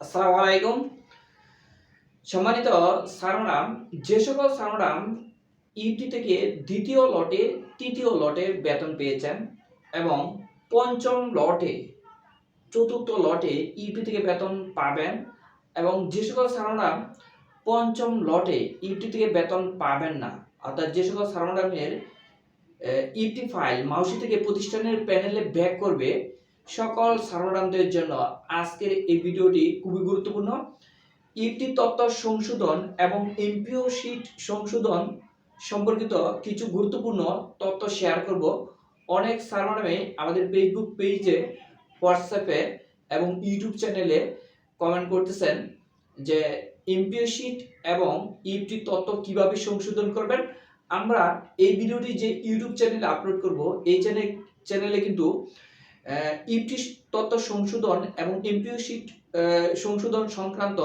আসসালামু আলাইকুম। সম্মানিত সারোনাম যে সকল সারোনাম ইউটি থেকে দ্বিতীয় লটে, তৃতীয় লটে বেতন পেয়েছেন এবং পঞ্চম লটে, চতুর্থ লটে ইউটি থেকে বেতন পাবেন এবং যে সকল সারোনাম পঞ্চম লটে ইউটি থেকে বেতন পাবেন না, অর্থাৎ যে সকল সারোনামের ইউটি ফাইল মাউসি থেকে প্রতিষ্ঠানের প্যানেলে ব্যাক করবে সকল সারোনামদের জন্য আজকের এই ভিডিওটি খুবই গুরুত্বপূর্ণ। ইফটি তত্ত্ব সংশোধন এবং এমপিও শিট সংশোধন সম্পর্কিত কিছু গুরুত্বপূর্ণ তথ্য শেয়ার করব। অনেক সারোনামে আমাদের ফেসবুক পেজে হোয়াটসঅ্যাপে এবং ইউটিউব চ্যানেলে কমেন্ট করতেছেন যে এমপিও শিট এবং ইফটি তত্ত্ব কীভাবে সংশোধন করবেন। আমরা এই ভিডিওটি যে ইউটিউব চ্যানেলে আপলোড করব, এই চ্যানেল চ্যানেলে কিন্তু ইপটি তত্ত্ব সংশোধন এবং এমপিউশিট সংশোধন সংক্রান্ত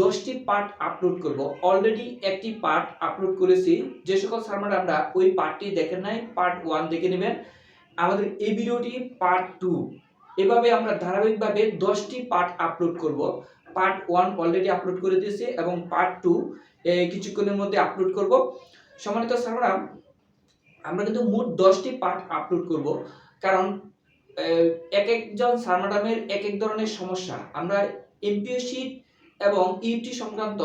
দশটি পার্ট আপলোড করব। অলরেডি একটি পার্ট আপলোড করেছি। যে সকল সারমার আমরা ওই পার্টটি দেখেন নাই পার্ট ওয়ান দেখে নেবেন। আমাদের এই ভিডিওটি পার্ট টু এভাবে আমরা ধারাবাহিকভাবে দশটি পার্ট আপলোড করব। পার্ট ওয়ান অলরেডি আপলোড করে দিয়েছি এবং পার্ট টু কিছুক্ষণের মধ্যে আপলোড করব। সম্মানিত সারমারা আমরা কিন্তু মোট দশটি পার্ট আপলোড করব। কারণ এক একজন স্যার ম্যাডামের এক এক ধরনের সমস্যা। আমরা এমপিও শিট এবং ইউটি সংক্রান্ত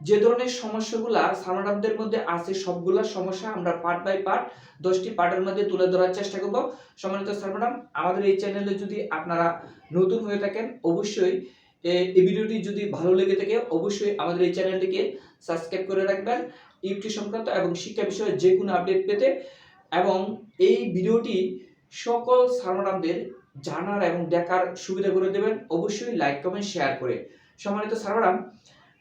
যে ধরনের সমস্যাগুলা স্যার ম্যাডামদের মধ্যে আছে, সবগুলা সমস্যা আমরা পার্ট বাই পার্ট দশটি পার্টের মধ্যে তুলে ধরার চেষ্টা করব। সম্মানিত স্যার ম্যাডাম আমাদের এই চ্যানেলে যদি আপনারা নতুন হয়ে থাকেন, অবশ্যই এই ভিডিওটি যদি ভালো লেগে থাকে, অবশ্যই আমাদের এই চ্যানেলটিকে সাবস্ক্রাইব করে রাখবেন। ইউটি সংক্রান্ত এবং শিক্ষা বিষয়ে যে কোনো আপডেট পেতে এবং এই ভিডিওটি সকল সারমারামদের জানার এবং দেখার সুবিধা করে দেবেন। অবশ্যই লাইক কমেন্ট শেয়ার করে। সম্মানিত সারমারাম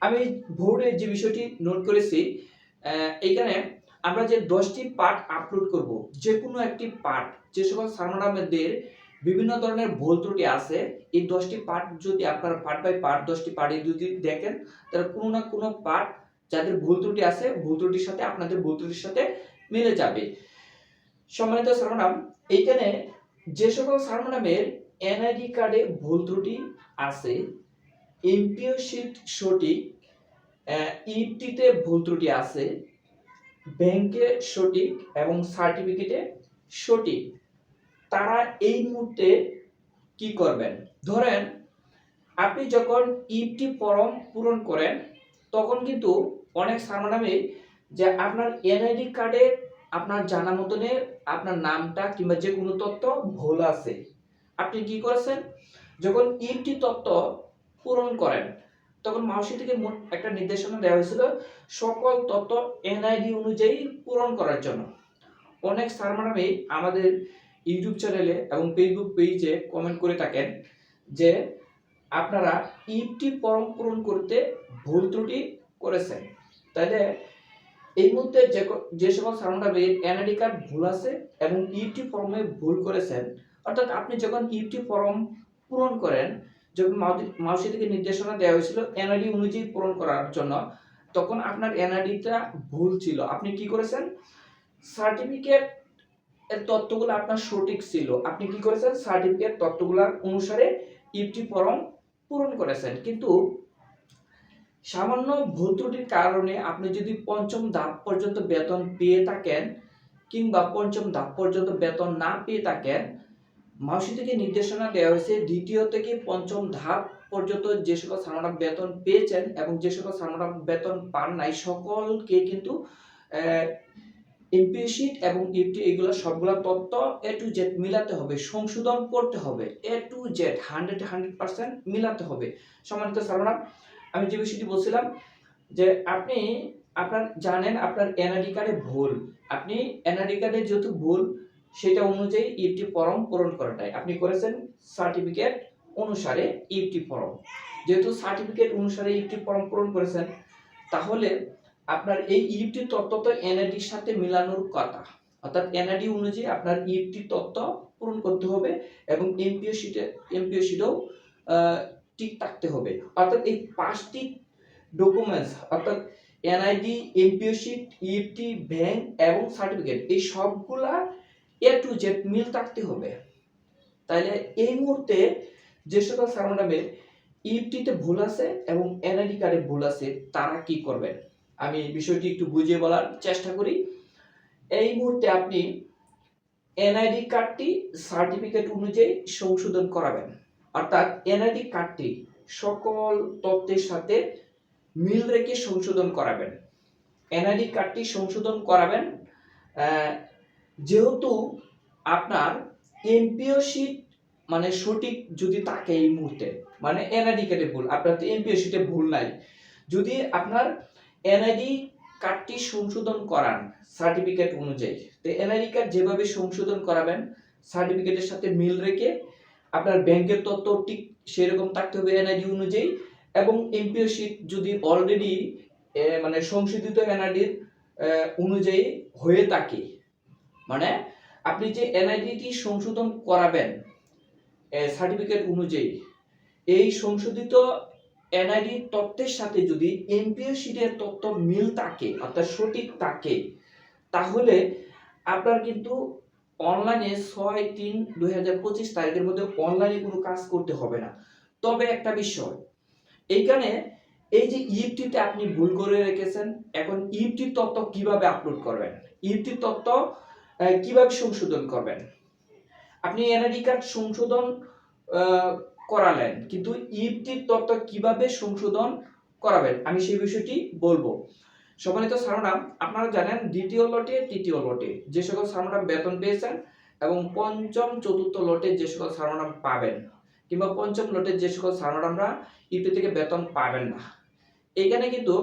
আমি বোর্ডে যে বিষয়টি নোট করেছি এইখানে আমরা যে দশটি পার্ট আপলোড করব যে কোনো একটি পার্ট যে সকল সারমারামদের বিভিন্ন ধরনের ভুল ত্রুটি আছে, এই দশটি পার্ট যদি আপনারা পার্ট বাই পার্ট দশটি পার্টে যদি দেখেন, তাহলে কোনো না কোনো পার্ট যাদের ভুল ত্রুটি আছে, ভুল ত্রুটির সাথে আপনাদের ভুল ত্রুটির সাথে মিলে যাবে। সম্মানিত সারমারাম এইখানে যে সকল সারমোনামের এনআইডি কার্ডে ভুল ত্রুটি আছে, এমপিও শিট সঠিক ইটিতে ভুল ত্রুটি আছে, ব্যাংকে সঠিক এবং সার্টিফিকেটে সঠিক, তারা এই মুহূর্তে কি করবেন? ধরেন, আপনি যখন ইপটি ফর্ম পূরণ করেন, তখন কিন্তু অনেক সারমোনামে যে আপনার এনআইডি কার্ডে আপনার জানা মতনে আপনার নামটা কিংবা যে কোনো তত্ত্ব ভুল আছে। আপনি কি করেছেন? যখন ইপটি তত্ত্ব পূরণ করেন, তখন মাউসি থেকে মোট একটা নির্দেশনা দেওয়া হয়েছিল সকল তত্ত্ব এনআইডি অনুযায়ী পূরণ করার জন্য। অনেক স্যার ম্যাডামই আমাদের ইউটিউব চ্যানেলে এবং ফেসবুক পেজে কমেন্ট করে থাকেন যে আপনারা ইপটি ফর্ম পূরণ করতে ভুল ত্রুটি করেছেন। তাহলে এই মুহূর্তে যে সকল সারমোনামের এনআইডি কার্ড ভুল আছে এবং ইউটি ফর্মে ভুল করেছেন, অর্থাৎ আপনি যখন ইউটি ফর্ম পূরণ করেন, যখন মাউসি থেকে নির্দেশনা দেওয়া হয়েছিল এনআইডি অনুযায়ী পূরণ করার জন্য, তখন আপনার এনআইডিটা ভুল ছিল। আপনি কি করেছেন? সার্টিফিকেট এর তথ্যগুলো আপনার সঠিক ছিল। আপনি কি করেছেন? সার্টিফিকেট তথ্যগুলোর অনুসারে ইউটি ফর্ম পূরণ করেছেন। কিন্তু সামান্য ভুল ত্রুটির কারণে আপনি যদি পঞ্চম ধাপ পর্যন্ত বেতন পেয়ে থাকেন কিংবা পঞ্চম ধাপ পর্যন্ত বেতন না পেয়ে থাকেন, মাউসি থেকে নির্দেশনা দেওয়া হয়েছে, দ্বিতীয় থেকে পঞ্চম ধাপ পর্যন্ত যে সকল সারমারা বেতন পেয়েছেন এবং যে সকল সারমারা বেতন পান নাই, সকলকে কিন্তু ইমপিশিট এবং ইপটি এগুলো সবগুলো তথ্য এ টু জেড মিলাতে হবে, সংশোধন করতে হবে A to Z hundred hundred percent মিলাতে হবে। সম্মানিত সারমারা আমি যে বিষয়টি বলছিলাম যে আপনি আপনার জানেন আপনার এনআইডি কার্ডে ভুল। আপনি এনআইডি কার্ডে যেহেতু ভুল, সেটা অনুযায়ী ইফটি ফর্ম পূরণ করাটাই। আপনি করেছেন সার্টিফিকেট অনুসারে ইফটি ফর্ম। যেহেতু সার্টিফিকেট অনুসারে ইফটি ফর্ম পূরণ করেছেন, তাহলে আপনার এই ইফটি তথ্য তো এনআইডির সাথে মিলানোর কথা। অর্থাৎ এনআইডি অনুযায়ী আপনার ইফটি তথ্য পূরণ করতে হবে এবং এমপিও শিটে এমপিও শিটেও ঠিক থাকতে হবে। অর্থাৎ এই পাঁচটি ডকুমেন্টস অর্থাৎ NID MPO sheet EFT bank এবং সার্টিফিকেট এই সবগুলা এ টু জেড মিল থাকতে হবে। তাইলে এই মুহূর্তে যে সকল সারমোনামের ইএফটিতে ভুল আছে এবং এনআইডি কার্ডে ভুল আছে, তারা কি করবেন? আমি বিষয়টি একটু বুঝিয়ে বলার চেষ্টা করি। এই মুহূর্তে আপনি এনআইডি কার্ডটি সার্টিফিকেট অনুযায়ী সংশোধন করাবেন। অর্থাৎ এনআইডি কার্ডটি সকল তথ্যের সাথে মিল রেখে সংশোধন করাবেন। এনআইডি কার্ডটি সংশোধন করাবেন যেহেতু আপনার এমপিও শিট মানে সঠিক যদি থাকে এই মুহূর্তে মানে এনআইডি কার্ডে ভুল, আপনার তো এমপিও শিটে ভুল নাই। যদি আপনার এনআইডি কার্ডটি সংশোধন করান সার্টিফিকেট অনুযায়ী, তো এনআইডি কার্ড যেভাবে সংশোধন করাবেন, সার্টিফিকেটের সাথে মিল রেখে আপনার ব্যাংকের তথ্য ঠিক সেরকম থাকতে হবে এনআইডি অনুযায়ী, এবং এমপিও শিট যদি অলরেডি মানে সংশোধিত এনআইডির অনুযায়ী হয়ে থাকে। মানে আপনি যে এনআইডিটি সংশোধন করাবেন সার্টিফিকেট অনুযায়ী, এই সংশোধিত এনআইডি তথ্যের সাথে যদি এমপিও শিটের তথ্য মিল থাকে, অর্থাৎ সঠিক থাকে, তাহলে আপনার কিন্তু অনলাইনে ছয় তিন দুই হাজার পঁচিশ তারিখের মধ্যে অনলাইনে কোনো কাজ করতে হবে না। তবে একটা বিষয় এইখানে এই যে ইএফটিতে আপনি ভুল করে রেখেছেন এখন ইএফটির তথ্য কীভাবে আপলোড করবেন? ইএফটির তথ্য আহ, কীভাবে সংশোধন করবেন? আপনি এনআইডি কার্ড সংশোধন করালেন কিন্তু ইএফটির তথ্য কীভাবে সংশোধন করাবেন? আমি সেই বিষয়টি বলব। সম্মানিত সারনাম, আপনারা জানেন দ্বিতীয় লটে, তৃতীয় লটে। যে সকল সারনাম বেতন পেয়েছেন এবং পঞ্চম, চতুর্থ লটে যে সকল সারনাম পাবেন কিংবা পঞ্চম লটে যে সকল সারনামরা ইপি থেকে বেতন পাবেন না। এখানে কিন্তু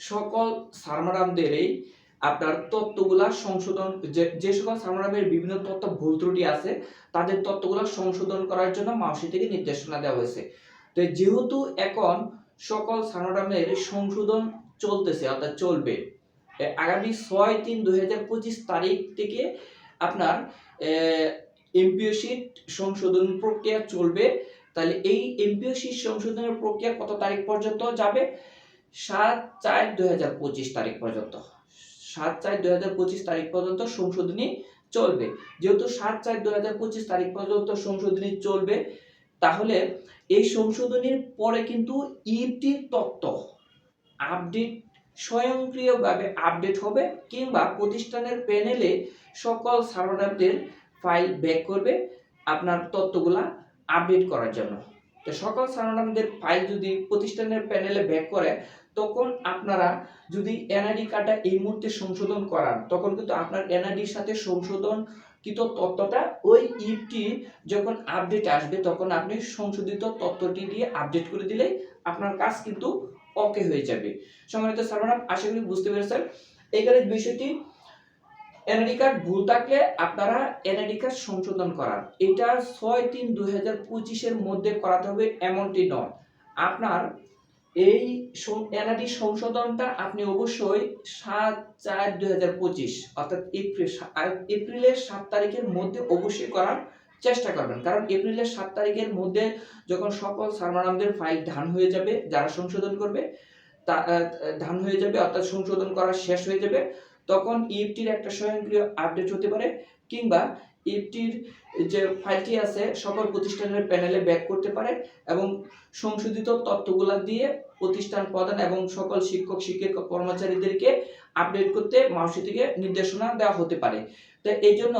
সকল সারমারামদেরই আপনার তত্ত্বগুলা সংশোধন, যে সকল সারমারামের বিভিন্ন তথ্য ভুল ত্রুটি আছে, তাদের তত্ত্বগুলা সংশোধন করার জন্য মাউসি থেকে নির্দেশনা দেওয়া হয়েছে। তো যেহেতু এখন সকল সারমারামের সংশোধন চলতেছে, অর্থাৎ চলবে। আগামী ছয় তিন দুই হাজার পঁচিশ তারিখ থেকে আপনার এমপিও শিট সংশোধন প্রক্রিয়া চলবে। তাহলে এই এমপিও শিট সংশোধনের প্রক্রিয়া কত তারিখ পর্যন্ত যাবে? সাত চার দুই হাজার পঁচিশ তারিখ পর্যন্ত। সাত চার দুই হাজার পঁচিশ তারিখ পর্যন্ত সংশোধনী চলবে। যেহেতু সাত চার দুই হাজার পঁচিশ তারিখ পর্যন্ত সংশোধনী চলবে, তাহলে এই সংশোধনীর পরে কিন্তু ইটির তত্ত্ব আপডেট স্বয়ংক্রিয়ভাবে আপডেট হবে কিংবা প্রতিষ্ঠানের প্যানেলে সকল সার্ভারদের ফাইল ব্যাক করবে আপনার তথ্যগুলা আপডেট করার জন্য। তো সকল সার্ভারদের ফাইল যদি প্রতিষ্ঠানের প্যানেলে ব্যাক করে, তখন আপনারা যদি এনআইডি কার্ডটা এই মুহূর্তে সংশোধন করান, তখন কিন্তু আপনার এনআইডির সাথে সংশোধন কিন্তু তথ্যটা ওই ইপটি যখন আপডেট আসবে, তখন আপনি সংশোধিত তথ্যটি দিয়ে আপডেট করে দিলে আপনার কাজ কিন্তু ওকে হয়ে যাবে। সম্মানিত সার্ভার আশা করি বুঝতে পেরেছেন। এখানে বিষয়টি, এনআইডি কার্ড ভুল থাকলে আপনারা এনআইডি কার্ড সংশোধন করান। এটা ছয় তিন দুই হাজার পঁচিশের মধ্যে করাতে হবে এমনটি নয়। আপনার এই এনআইডি সংশোধনটা আপনি অবশ্যই সাত চার দুই হাজার পঁচিশ, অর্থাৎ এপ্রিল এপ্রিলের সাত তারিখের মধ্যে অবশ্যই করার চেষ্টা করবেন। কারণ এপ্রিলের সাত তারিখের মধ্যে যখন সকল সারমানামদের ফাইল ধান হয়ে যাবে, যারা সংশোধন করবে, তা ধান হয়ে যাবে, অর্থাৎ সংশোধন করা শেষ হয়ে যাবে, তখন ইএফটির একটা স্বয়ংক্রিয় আপডেট হতে পারে, কিংবা ইএফটির যে ফাইলটি আছে, সকল প্রতিষ্ঠানের প্যানেলে ব্যাক করতে পারে এবং সংশোধিত তথ্যগুলা দিয়ে প্রতিষ্ঠান প্রধান এবং সকল শিক্ষক, শিক্ষিকা, কর্মচারীদেরকে আপডেট করতে মাউসি থেকে নির্দেশনা দেওয়া হতে পারে। তো এই জন্য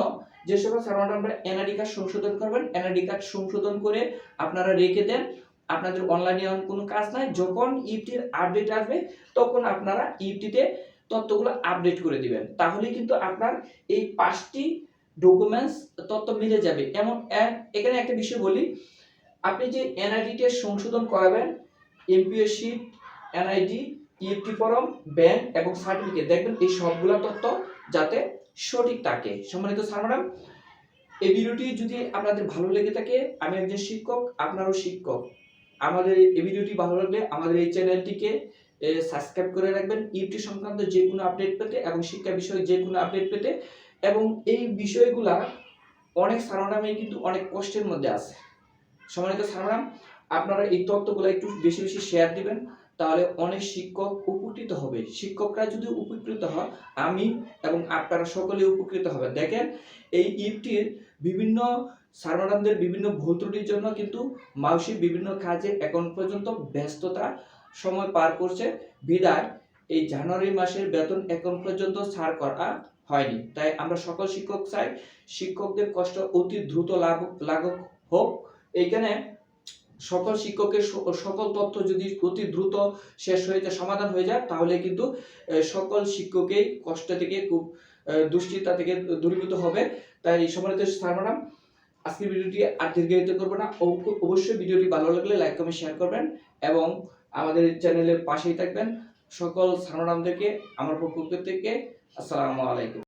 যে সকল সার্ভার আমরা এনআইডি কার্ড সংশোধন করবেন, এনআইডি কার্ড সংশোধন করে আপনারা রেখে দেন। আপনাদের অনলাইনে কোনো কাজ নাই, যখন ইফটির আপডেট আসবে, তখন আপনারা ইফটিতে তথ্যগুলো আপডেট করে দিবেন। তাহলে কিন্তু আপনার এই পাঁচটি ডকুমেন্টস তথ্য মিলে যাবে। এমন এখানে একটা বিষয় বলি, আপনি যে এনআইডিতে সংশোধন করাবেন MPO sheet NID EFT form bank এবং সার্টিফিকেট দেখবেন এই সবগুলো তথ্য যাতে সঠিক থাকে সম্মানিত স্যার, ম্যাডাম, এই ভিডিওটি যদি আপনাদের ভালো লেগে থাকে, আমি একজন শিক্ষক, আপনারও শিক্ষক। আমাদের এই ভিডিওটি ভালো লাগলে আমাদের এই চ্যানেলটিকে সাবস্ক্রাইব করে রাখবেন। ইউটি সংক্রান্ত যে কোনো আপডেট পেতে এবং শিক্ষা বিষয়ে যে কোনো আপডেট পেতে। এবং এই বিষয়গুলা অনেক সারণামে কিন্তু অনেক কষ্টের মধ্যে আছে। সম্মানিত সারণাম আপনারা এই তথ্যগুলো একটু বেশি বেশি শেয়ার দিবেন। তাহলে অনেক শিক্ষক উপকৃত হবে। শিক্ষকরা যদি উপকৃত হয়, আমি এবং আপনারা সকলে উপকৃত হবে। দেখেন, এই ইপটির বিভিন্ন স্যার বিভিন্ন ভুল ত্রুটির জন্য কিন্তু মাউসি বিভিন্ন কাজে এখন পর্যন্ত ব্যস্ততা সময় পার করছে। বিদায়, এই জানুয়ারি মাসের বেতন এখন পর্যন্ত ছাড় করা হয়নি। তাই আমরা সকল শিক্ষক চাই, শিক্ষকদের কষ্ট অতি দ্রুত লাভ লাঘব হোক। এইখানে সকল শিক্ষকের সকল তথ্য যদি অতি দ্রুত শেষ হয়ে যায়, সমাধান হয়ে যায়, তাহলে কিন্তু সকল শিক্ষকেই কষ্ট থেকে খুব দুশ্চিন্তা থেকে দূরীভূত হবে। তাই সম্মানিত স্যার ম্যাডাম আজকের ভিডিওটি আর দীর্ঘায়িত করব না। অবশ্যই ভিডিওটি ভালো লাগলে লাইক, কমেন্ট, শেয়ার করবেন এবং আমাদের চ্যানেলের পাশেই থাকবেন। সকল স্যার ম্যাডামদেরকে আমার পক্ষ থেকে, আসসালামু আলাইকুম।